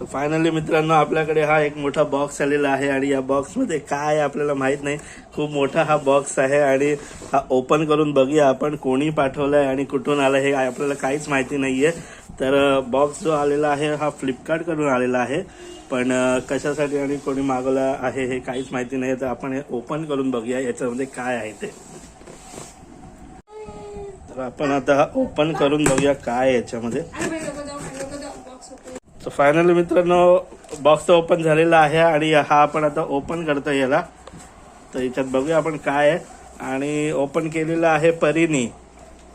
So finally मित्रांनो आपल्याकडे हा एक मोठा बॉक्स आलेला आहे आणि या बॉक्समध्ये काय आपल्याला माहीत नाही खूप मोठा हा बॉक्स आहे आणि हा ओपन करून बघूया आपण कोणी पाठवला आहे आणि कुठून आलं हे आपल्याला काहीच माहिती नाही आहे तर बॉक्स जो आलेला आहे हा फ्लिपकार्टकडून आलेला आहे. पण कशासाठी आणि कोणी मागवला आहे हे काहीच माहिती नाही तर आपण हे ओपन करून बघूया याच्यामध्ये काय आहे ते. तर आपण आता हा ओपन करून बघूया काय याच्यामध्ये. तर फायनली मित्रांनो बॉक्स ओपन झालेला आहे आणि हा आपण आता ओपन करतो याला. तर याच्यात बघूया आपण काय आहे. आणि ओपन केलेलं आहे परीनी.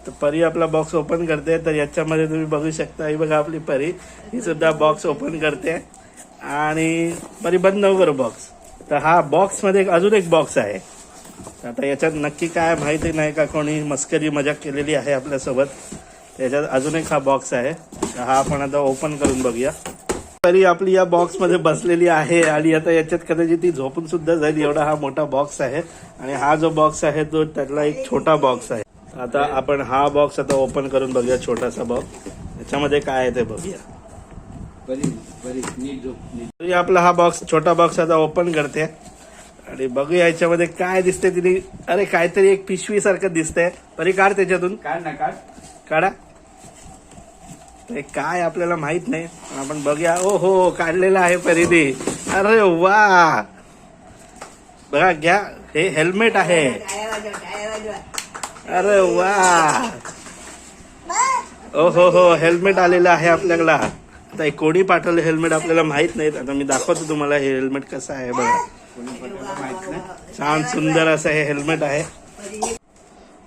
तर परी आपला बॉक्स ओपन करते. तर याच्यामध्ये तुम्ही बघू शकता ही बघा आपली परी. ही सुद्धा बॉक्स ओपन करते. आणि परी बंद नको करू बॉक्स तर हा बॉक्समध्ये एक अजून एक बॉक्स आहे. आता याच्यात नक्की काय माहिती नाही का कोणी. मस्करी मजाक केलेली आहे आपल्यासोबत. त्याच्यात अजून एक हा बॉक्स आहे. हा आपण आता ओपन करून बघूया. तरी आपली या बॉक्समध्ये बसलेली आहे आणि आता याच्यात कदाचित ती झोपून सुद्धा जाईल. एवढा हा मोठा बॉक्स आहे. आणि हा जो बॉक्स आहे तो त्यातला एक छोटा बॉक्स आहे. आता आपण हा बॉक्स आता ओपन करून बघूया छोटासा बॉक्स याच्यामध्ये काय आहे ते बघूया. तरी आपला हा बॉक्स छोटा बॉक्स आता ओपन करते. आणि बघूया याच्यामध्ये काय दिसते तिने. अरे काहीतरी एक पिशवी सारखं दिसतंय. तरी काढ त्याच्यातून. काढ ना काढ. काढा. ते काय आपल्याला माहीत नाही. आपण बघूया. ओ हो काढलेला आहे परिधी. अरे वा! बघा घ्या. हे हेल्मेट आहे. अरे वा! ओ हो हो हेल्मेट आलेलं आहे आपल्याला. आता कोणी पाठवलं हेल्मेट आपल्याला माहीत नाही आता मी दाखवतो तुम्हाला हे हेल्मेट कसं आहे. बघा. छान सुंदर असं हे हेल्मेट आहे.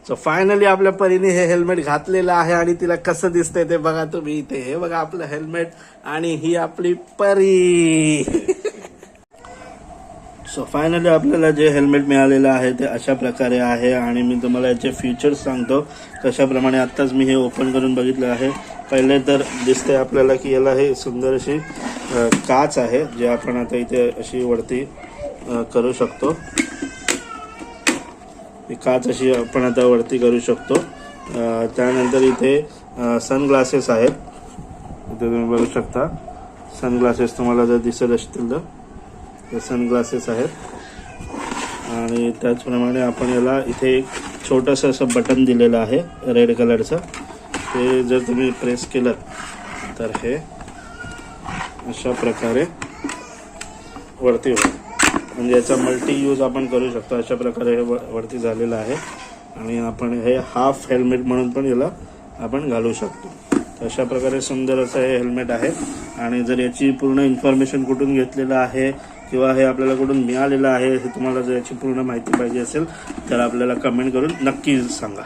सो फायनली आपल्या परीने हे हेल्मेट घातलेलं आहे आणि तिला कसं दिसतंय ते बघा तुम्ही इथे. हे बघा आपलं हेल्मेट आणि ही आपली परी. सो फायनली आपल्याला जे हेल्मेट मिळालेलं आहे ते अशा प्रकारे आहे आणि मी तुम्हाला याचे फीचर्स सांगतो. कशाप्रमाणे आत्ताच मी हे ओपन करून बघितलं आहे. पहिले तर दिसते आपल्याला की याला हे सुंदर अशी काच आहे जे आपण आता इथे अशी वरती करू शकतो. काच अशी आपण आता वरती करू शकतो. त्यानंतर इथे सनग्लासेस आहेत. इथे तुम्ही बघू शकता. सनग्लासेस तुम्हाला जर दिसत असतील तर सनग्लासेस आहेत. आणि त्याचप्रमाणे आपण याला इथे एक छोटंसं असं बटन दिलेलं आहे रेड कलरचं ते जर तुम्ही प्रेस केलं तर हे अशा प्रकारे वरती होईल. म्हणजे याचा मल्टी यूज आपण करू शकतो. अशा प्रकारे हे व- वरती झालेलं आहे. आणि आपण हे हाफ हेल्मेट म्हणून पण याला आपण घालू शकतो. तर अशा प्रकारे सुंदर असं हे हेल्मेट आहे. आणि जर याची पूर्ण इन्फॉर्मेशन कुठून घेतलेलं आहे किंवा हे आपल्याला कुठून मिळालेलं आहे हे तुम्हाला जर याची पूर्ण माहिती पाहिजे असेल तर आपल्याला कमेंट करून नक्की सांगा.